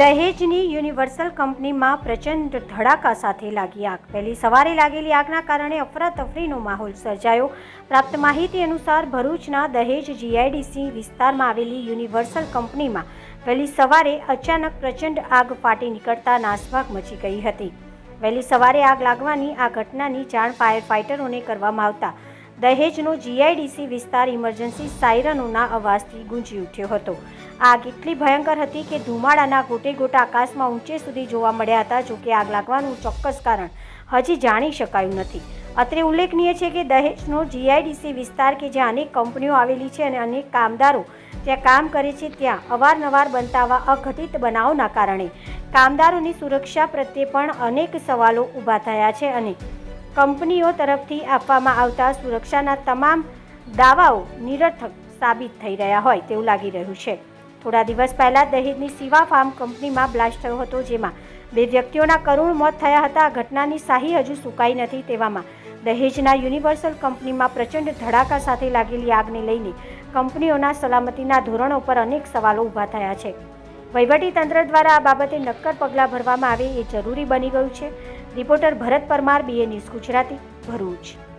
દહેજની universal કંપનીમાં પ્રચંડ ધડાકા સાથે લાગી આગ. પહેલી સવારે લાગેલી આગના કારણે અફરાતફરીનો માહોલ સર્જાયો. પ્રાપ્ત માહિતી અનુસાર ભરૂચના દહેજ જીઆઈડીસી વિસ્તારમાં આવેલી યુનિવર્સલ કંપનીમાં વહેલી સવારે અચાનક પ્રચંડ આગ ફાટી નીકળતા નાસભાગ મચી ગઈ હતી. વહેલી સવારે આગ લાગવાની આ ઘટનાની જાણ ફાયર ફાઇટરોને કરવામાં આવતા દહેજનો જીઆઈડીસી વિસ્તાર ઇમરજન્સી સાયરનોના અવાજથી ગુંજી ઉઠ્યો હતો. આગ એટલી ભયંકર હતી કે ધુમાડાના ગોટે ગોટા આકાશમાં ઊંચે સુધી જોવા મળ્યા હતા જોકે આગ લાગવાનું ચોક્કસ કારણ હજી જાણી શકાયું નથી. અત્રે ઉલ્લેખનીય છે કે દહેજનો જીઆઈડીસી વિસ્તાર કે જ્યાં અનેક કંપનીઓ આવેલી છે અને અનેક કામદારો ત્યાં કામ કરે છે, ત્યાં અવારનવાર બનતા આવા અઘટિત બનાવના કારણે કામદારોની સુરક્ષા પ્રત્યે પણ અનેક સવાલો ઊભા થયા છે અને કંપનીઓ તરફથી આપવામાં આવતા સુરક્ષાના તમામ દાવાઓ નિરર્થક સાબિત થઈ રહ્યા હોય તેવું લાગી રહ્યું છે. થોડા દિવસ પહેલા દહેજની સિવા ફાર્મ કંપનીમાં બ્લાસ્ટ થયો હતો, જેમાં બે વ્યક્તિઓના કરુણ મોત થયા હતા. ઘટનાની શાહી હજુ સુકાઈ નથી તેવામાં દહેજના યુનિવર્સલ કંપનીમાં પ્રચંડ ધડાકા સાથે લાગેલી આગને લઈને કંપનીઓના સલામતીના ધોરણો પર અનેક સવાલો ઊભા થયા છે. તંત્ર દ્વારા આ બાબતે નક્કર પગલાં ભરવામાં આવે એ જરૂરી બની ગયું છે. Reporter Bharat Parmar BA news Gujarati, Bharuch.